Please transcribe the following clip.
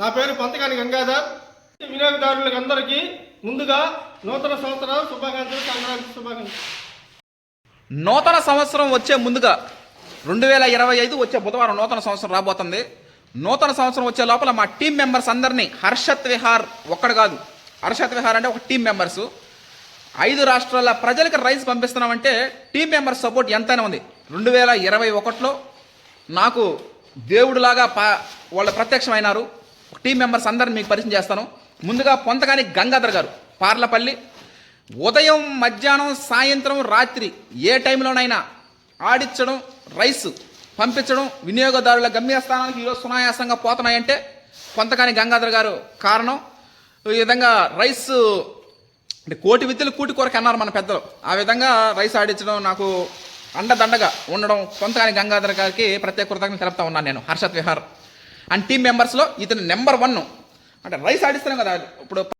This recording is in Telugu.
నా పేరు పంతకాని గంగాధర్. వినియోగదారులకు అందరికీ ముందుగా నూతన సంవత్సర శుభాకాంక్షలు సంక్రాంతి శుభాకాంక్షలు. నూతన సంవత్సరం వచ్చే ముందుగా రెండు వేల ఇరవై ఐదు వచ్చే బుధవారం నూతన సంవత్సరం రాబోతుంది. నూతన సంవత్సరం వచ్చే లోపల మా టీం మెంబర్స్ అందరినీ హర్షత్ విహార్ ఒక్కడు కాదు. హర్షత్ విహార్ అంటే ఒక టీం మెంబర్స్. ఐదు రాష్ట్రాల ప్రజలకు రైస్ పంపిస్తున్నామంటే టీం మెంబర్స్ సపోర్ట్ ఎంతైనా ఉంది. రెండు వేల ఇరవై ఒకటిలో నాకు దేవుడిలాగా పా వాళ్ళు ప్రత్యక్షమైనారు. టీం మెంబర్స్ అందరిని మీకు పరిచయం చేస్తాను. ముందుగా పొంతగాని గంగాధర్ గారు పార్లపల్లి. ఉదయం మధ్యాహ్నం సాయంత్రం రాత్రి ఏ టైంలోనైనా ఆడించడం రైస్ పంపించడం వినియోగదారుల గమ్యస్థానానికి ఈరోజు సునాయాసంగా పోతున్నాయంటే కొంతకాని గంగాధర్ గారు కారణం. ఈ విధంగా రైస్ అంటే కోటి విద్యలు కూటి కొరకు అన్నారు మన పెద్దలు. ఆ విధంగా రైస్ ఆడించడం నాకు అండదండగా ఉండడం కొంతకాని గంగాధర్ గారికి ప్రత్యేక కృతజ్ఞత తెలుపుతా ఉన్నాను నేను. హర్షత్ విహార్. అండ్ టీం మెంబర్స్లో ఇతను నెంబర్ వన్ అంటే రైస్ ఆడిస్తున్నాం కదా ఇప్పుడు